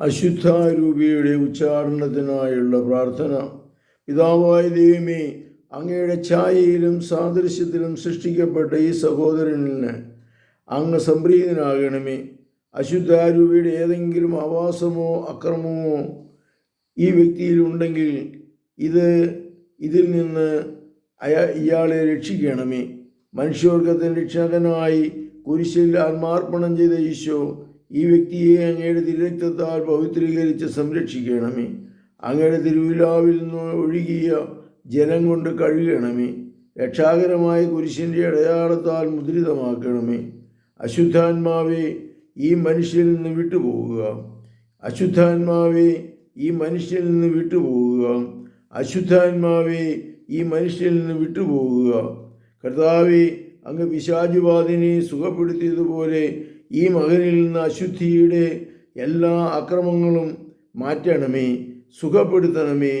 അശുദ്ധാരൂപിയുടെ ഉച്ചാരണത്തിനായുള്ള പ്രാർത്ഥന. പിതാവായ ദൈവമേ അങ്ങയുടെ ഛായയിലും സാദൃശ്യത്തിലും സൃഷ്ടിക്കപ്പെട്ട ഈ സഹോദരനിന് അങ്ങ് സംപ്രീതനാകണമേ. അശുദ്ധാരൂപിയുടെ ഏതെങ്കിലും ആവാസമോ അക്രമമോ ഈ വ്യക്തിയിലുണ്ടെങ്കിൽ ഇത് ഇതിൽ നിന്ന് അയാ ഇയാളെ രക്ഷിക്കണമേ. മനുഷ്യവർഗത്തിന്റെ രക്ഷകനായി കുരിശിൽ ആത്മാർപ്പണം ചെയ്ത ഈശോ ഈ വ്യക്തിയെ അങ്ങയുടെ തിരുരക്തത്താൽ പവിത്രീകരിച്ച് സംരക്ഷിക്കണമേ. അങ്ങയുടെ തിരുവിലാവിൽ നിന്ന് ഒഴുകിയ ജലം കൊണ്ട് കഴുകണമേ. രക്ഷാകരമായ കുരിശിന്റെ അടയാളത്താൽ മുദ്രിതമാക്കണമേ. അശുദ്ധാത്മാവേ ഈ മനുഷ്യരിൽ നിന്ന് വിട്ടുപോകുക അശുദ്ധാത്മാവേ ഈ മനുഷ്യരിൽ നിന്ന് വിട്ടുപോകുക അശുദ്ധാത്മാവേ ഈ മനുഷ്യരിൽ നിന്ന് വിട്ടുപോകുക കർത്താവെ അങ്ങ് പിശാചുവാദിനെ സുഖപ്പെടുത്തിയതുപോലെ ഈ മകനിൽ നിന്ന് അശുദ്ധിയുടെ എല്ലാ അക്രമങ്ങളും മാറ്റണമേ സുഖപ്പെടുത്തണമേ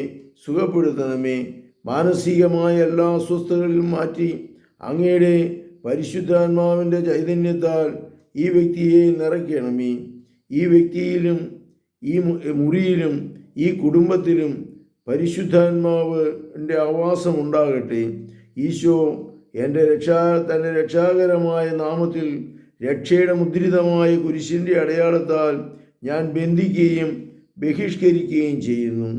സുഖപ്പെടുത്തണമേ. മാനസികമായ എല്ലാ അസ്വസ്ഥതകളിലും മാറ്റി അങ്ങയുടെ പരിശുദ്ധാത്മാവിന്റെ ചൈതന്യത്താൽ ഈ വ്യക്തിയെ നിറയ്ക്കണമേ. ഈ വ്യക്തിയിലും ഈ മുറിയിലും ഈ കുടുംബത്തിലും പരിശുദ്ധാത്മാവിന്റെ ആവാസം ഉണ്ടാകട്ടെ. ഈശോ എന്റെ രക്ഷാ തന്റെ രക്ഷാകരമായ നാമത്തിൽ രക്ഷയുടെ മുദ്രിതമായ കുരിശിന്റെ അടയാളത്താൽ ഞാൻ ബന്ധിക്കുകയും ബഹിഷ്കരിക്കുകയും ചെയ്യുന്നു.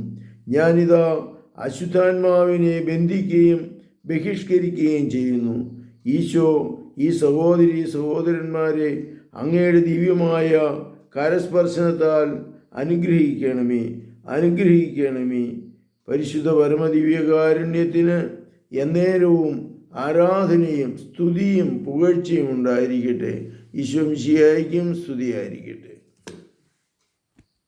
ഞാനിതാ അശുദ്ധാത്മാവിനെ ബന്ധിക്കുകയും ബഹിഷ്കരിക്കുകയും ചെയ്യുന്നു. ഈശോ ഈ സഹോദരി സഹോദരന്മാരെ അങ്ങയുടെ ദിവ്യമായ കരസ്പർശനത്താൽ അനുഗ്രഹിക്കണമേ അനുഗ്രഹിക്കണമേ. പരിശുദ്ധ പരമദിവ്യകാരുണ്യത്തിന് എന്നേരവും ആരാധനയും സ്തുതിയും പുകഴ്ചയും ഉണ്ടായിരിക്കട്ടെ. ഈശ്വംശിയായിരിക്കും സ്തുതിയായിരിക്കട്ടെ.